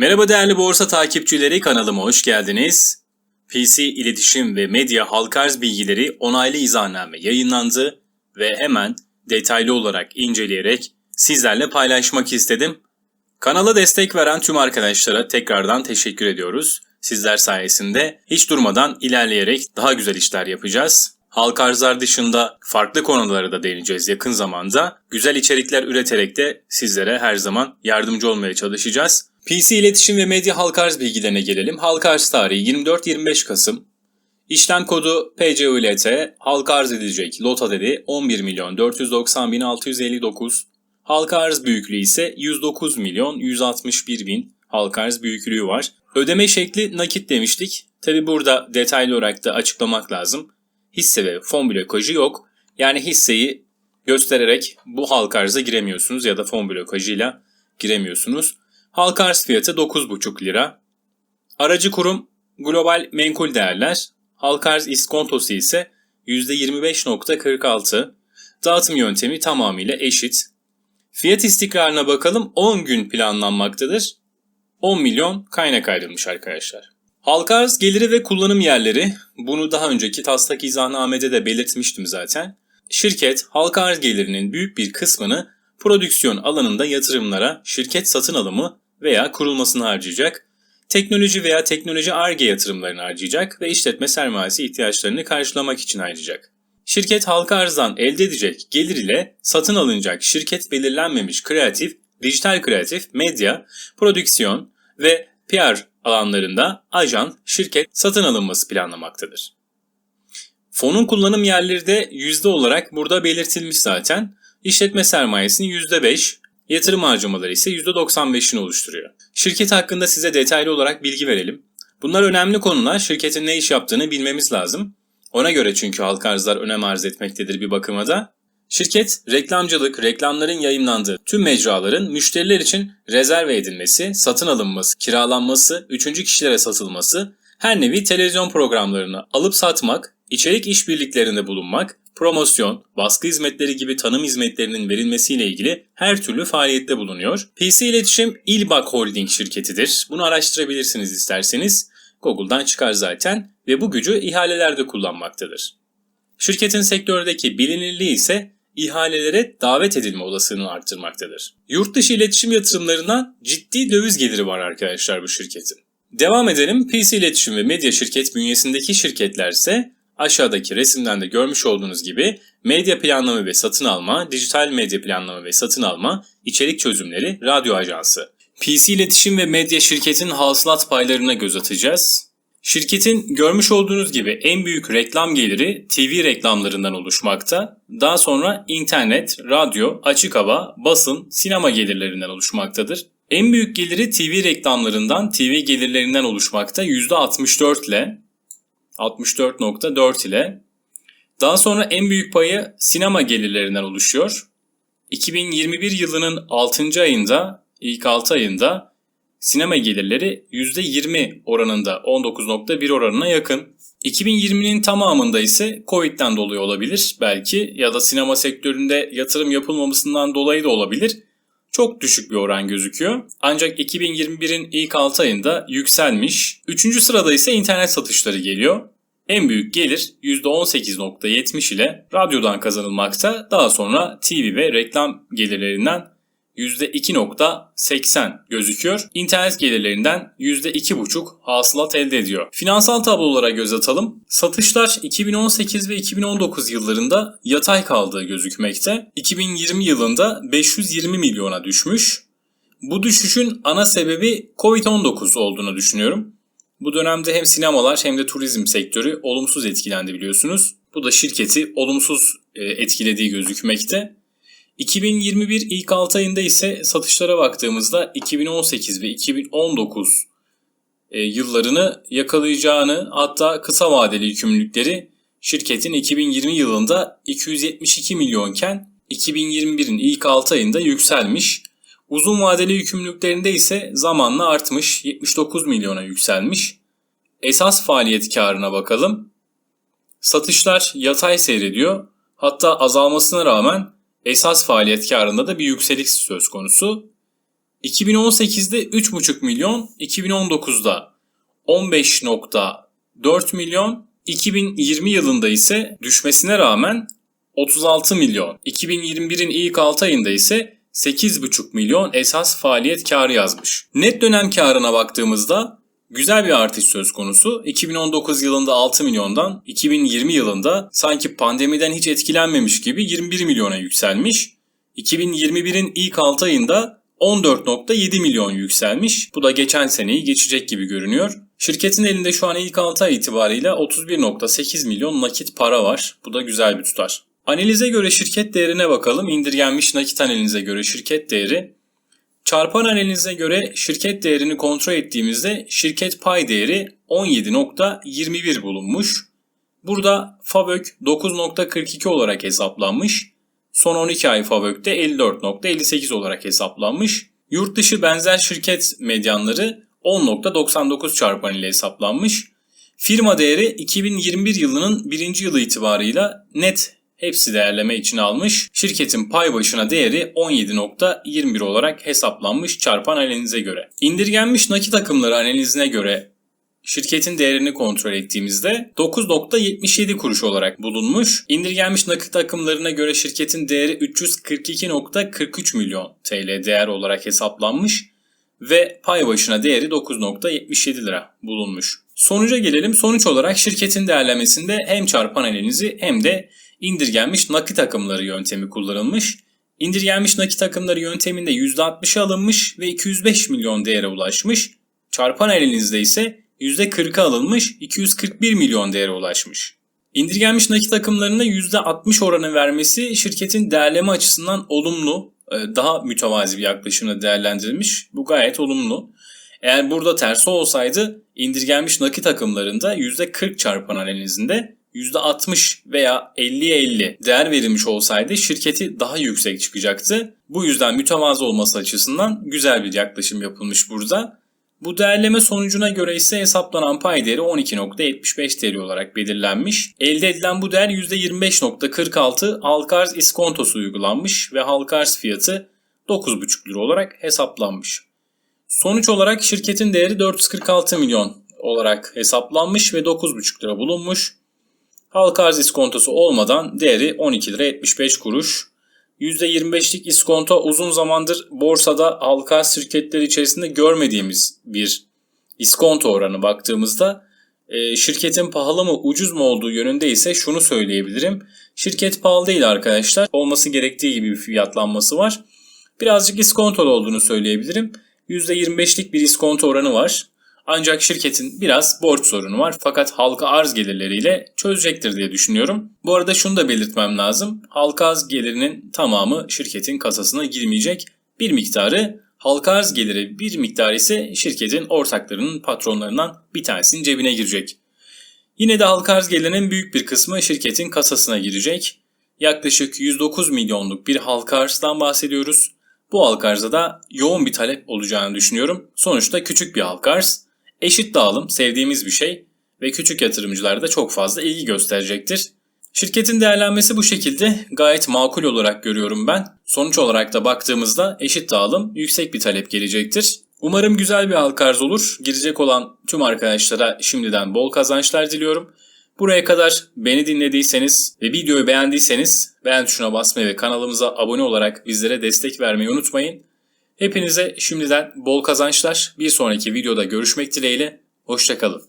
Merhaba değerli borsa takipçileri kanalıma hoş geldiniz. PC iletişim ve medya halka arz bilgileri onaylı izahname yayınlandı ve hemen detaylı olarak inceleyerek sizlerle paylaşmak istedim. Kanala destek veren tüm arkadaşlara tekrardan teşekkür ediyoruz. Sizler sayesinde hiç durmadan ilerleyerek daha güzel işler yapacağız. Halka arzlar dışında farklı konulara da değineceğiz yakın zamanda. Güzel içerikler üreterek de sizlere her zaman yardımcı olmaya çalışacağız. PC iletişim ve medya halka arz bilgilerine gelelim. Halka arz tarihi 24-25 Kasım. İşlem kodu PCULT, halka arz edilecek lot adedi 11 milyon 490 bin 659. Halka arz büyüklüğü ise 109 milyon 161 bin halka arz büyüklüğü var. Ödeme şekli nakit demiştik. Tabi burada detaylı olarak da açıklamak lazım. Hisse ve fon blokajı yok. Yani hisseyi göstererek bu halka arza giremiyorsunuz ya da fon blokajıyla giremiyorsunuz. Halka arz fiyatı 9,5 lira. Aracı kurum Global Menkul Değerler. Halka arz iskontosu ise %25.46. Dağıtım yöntemi tamamıyla eşit. Fiyat istikrarına bakalım 10 gün planlanmaktadır. 10 milyon kaynak ayrılmış arkadaşlar. Halka arz geliri ve kullanım yerleri, bunu daha önceki taslak izahnamede de belirtmiştim zaten. Şirket halka arz gelirinin büyük bir kısmını prodüksiyon alanında yatırımlara, şirket satın alımı veya kurulmasını harcayacak, teknoloji veya teknoloji ARGE yatırımlarını harcayacak ve işletme sermayesi ihtiyaçlarını karşılamak için harcayacak. Şirket halka arzdan elde edecek gelir ile satın alınacak şirket belirlenmemiş kreatif, dijital kreatif, medya, prodüksiyon ve PR alanlarında ajan, şirket satın alınması planlamaktadır. Fonun kullanım yerleri de yüzde olarak burada belirtilmiş zaten. İşletme sermayesinin %5, yatırım harcamaları ise %95'ini oluşturuyor. Şirket hakkında size detaylı olarak bilgi verelim. Bunlar önemli konular. Şirketin ne iş yaptığını bilmemiz lazım. Ona göre çünkü halka arzlar önem arz etmektedir bir bakıma da. Şirket, reklamcılık, reklamların yayınlandığı tüm mecraların müşteriler için rezerve edilmesi, satın alınması, kiralanması, üçüncü kişilere satılması, her nevi televizyon programlarını alıp satmak, içerik işbirliklerinde bulunmak, promosyon, baskı hizmetleri gibi tanım hizmetlerinin verilmesiyle ilgili her türlü faaliyette bulunuyor. PC İletişim İlbak Holding şirketidir. Bunu araştırabilirsiniz isterseniz. Google'dan çıkar zaten ve bu gücü ihalelerde kullanmaktadır. Şirketin sektördeki bilinirliği ise ihalelere davet edilme olasılığını arttırmaktadır. Yurt dışı iletişim yatırımlarından ciddi döviz geliri var arkadaşlar bu şirketin. Devam edelim. PC İletişim ve Medya Şirket bünyesindeki şirketler ise aşağıdaki resimden de görmüş olduğunuz gibi medya planlama ve satın alma, dijital medya planlama ve satın alma, içerik çözümleri, radyo ajansı. PC İletişim ve Medya Şirketin hasılat paylarına göz atacağız. Şirketin görmüş olduğunuz gibi en büyük reklam geliri TV reklamlarından oluşmakta. Daha sonra internet, radyo, açık hava, basın, sinema gelirlerinden oluşmaktadır. En büyük geliri TV reklamlarından, TV gelirlerinden oluşmakta %64 ile 64.4 ile. Daha sonra en büyük payı sinema gelirlerinden oluşuyor. 2021 yılının 6. ayında, ilk 6 ayında sinema gelirleri %20 oranında 19.1 oranına yakın. 2020'nin tamamında ise Covid'den dolayı olabilir belki ya da sinema sektöründe yatırım yapılmamasından dolayı da olabilir. Çok düşük bir oran gözüküyor. Ancak 2021'in ilk 6 ayında yükselmiş. 3. sırada ise internet satışları geliyor. En büyük gelir %18.70 ile radyodan kazanılmakta. Daha sonra TV ve reklam gelirlerinden %2.80 gözüküyor. İnternet gelirlerinden %2.5 hasılat elde ediyor. Finansal tablolara göz atalım. Satışlar 2018 ve 2019 yıllarında yatay kaldığı gözükmekte. 2020 yılında 520 milyona düşmüş. Bu düşüşün ana sebebi Covid-19 olduğunu düşünüyorum. Bu dönemde hem sinemalar hem de turizm sektörü olumsuz etkilendi biliyorsunuz. Bu da şirketi olumsuz e, etkilediği gözükmekte. 2021 ilk 6 ayında ise satışlara baktığımızda 2018 ve 2019 e, yıllarını yakalayacağını hatta kısa vadeli yükümlülükleri şirketin 2020 yılında 272 milyonken 2021'in ilk 6 ayında yükselmiş. Uzun vadeli yükümlülüklerinde ise zamanla artmış 79 milyona yükselmiş. Esas faaliyet karına bakalım. Satışlar yatay seyrediyor. Hatta azalmasına rağmen esas faaliyet karında da bir yükseliş söz konusu. 2018'de 3,5 milyon, 2019'da 15.4 milyon, 2020 yılında ise düşmesine rağmen 36 milyon. 2021'in ilk 6 ayında ise 8,5 milyon esas faaliyet karı yazmış. Net dönem karına baktığımızda güzel bir artış söz konusu. 2019 yılında 6 milyondan 2020 yılında sanki pandemiden hiç etkilenmemiş gibi 21 milyona yükselmiş. 2021'in ilk 6 ayında 14.7 milyon yükselmiş. Bu da geçen seneyi geçecek gibi görünüyor. Şirketin elinde şu an ilk 6 ay itibariyle 31.8 milyon nakit para var. Bu da güzel bir tutar. Analize göre şirket değerine bakalım. İndirgenmiş nakit analize göre şirket değeri. Çarpan analize göre şirket değerini kontrol ettiğimizde şirket pay değeri 17.21 bulunmuş. Burada FAVÖK 9.42 olarak hesaplanmış. Son 12 ay FAVÖK'te 54.58 olarak hesaplanmış. Yurt dışı benzer şirket medyanları 10.99 çarpan ile hesaplanmış. Firma değeri 2021 yılının birinci yılı itibarıyla net hepsi değerleme içine almış. Şirketin pay başına değeri 17.21 olarak hesaplanmış çarpan analize göre. İndirgenmiş nakit akımları analizine göre şirketin değerini kontrol ettiğimizde 9.77 kuruş olarak bulunmuş. İndirgenmiş nakit akımlarına göre şirketin değeri 342.43 milyon TL değer olarak hesaplanmış ve pay başına değeri 9.77 lira bulunmuş. Sonuca gelelim. Sonuç olarak şirketin değerlemesinde hem çarpan analizi hem de indirgenmiş nakit akımları yöntemi kullanılmış. İndirgenmiş nakit akımları yönteminde %60'ı alınmış ve 205 milyon değere ulaşmış. Çarpan analizde ise %40'ı alınmış 241 milyon değere ulaşmış. İndirgenmiş nakit akımlarına %60 oranı vermesi şirketin değerleme açısından olumlu, e, daha mütevazi bir yaklaşımla değerlendirilmiş. Bu gayet olumlu. Eğer burada tersi olsaydı indirgenmiş nakit akımlarında %40 çarpan analizinde %60 veya 50'ye 50 değer verilmiş olsaydı şirketi daha yüksek çıkacaktı. Bu yüzden mütevazı olması açısından güzel bir yaklaşım yapılmış burada. Bu değerleme sonucuna göre ise hesaplanan pay değeri 12.75 TL olarak belirlenmiş. Elde edilen bu değer %25.46 halka arz iskontosu uygulanmış ve halka arz fiyatı 9,5 lira olarak hesaplanmış. Sonuç olarak şirketin değeri 446 milyon olarak hesaplanmış ve 9,5 lira bulunmuş. Halka arz iskontosu olmadan değeri 12 lira 75 kuruş. %25'lik iskonto uzun zamandır borsada halka arz şirketleri içerisinde görmediğimiz bir iskonto oranı baktığımızda e, şirketin pahalı mı ucuz mu olduğu yönünde ise şunu söyleyebilirim. Şirket pahalı değil arkadaşlar. Olması gerektiği gibi bir fiyatlanması var. Birazcık iskontolu olduğunu söyleyebilirim. %25'lik bir iskonto oranı var. Ancak şirketin biraz borç sorunu var fakat halka arz gelirleriyle çözecektir diye düşünüyorum. Bu arada şunu da belirtmem lazım. Halka arz gelirinin tamamı şirketin kasasına girmeyecek. Bir miktarı halka arz geliri bir miktar ise şirketin ortaklarının patronlarından bir tanesinin cebine girecek. Yine de halka arz gelirinin büyük bir kısmı şirketin kasasına girecek. Yaklaşık 109 milyonluk bir halka arzdan bahsediyoruz. Bu halka arza da yoğun bir talep olacağını düşünüyorum. Sonuçta küçük bir halka arz. Eşit dağılım sevdiğimiz bir şey ve küçük yatırımcılar da çok fazla ilgi gösterecektir. Şirketin değerlenmesi bu şekilde gayet makul olarak görüyorum ben. Sonuç olarak da baktığımızda eşit dağılım yüksek bir talep gelecektir. Umarım güzel bir halka arz olur. Girecek olan tüm arkadaşlara şimdiden bol kazançlar diliyorum. Buraya kadar beni dinlediyseniz ve videoyu beğendiyseniz beğen tuşuna basmayı ve kanalımıza abone olarak bizlere destek vermeyi unutmayın. Hepinize şimdiden bol kazançlar. Bir sonraki videoda görüşmek dileğiyle. Hoşçakalın.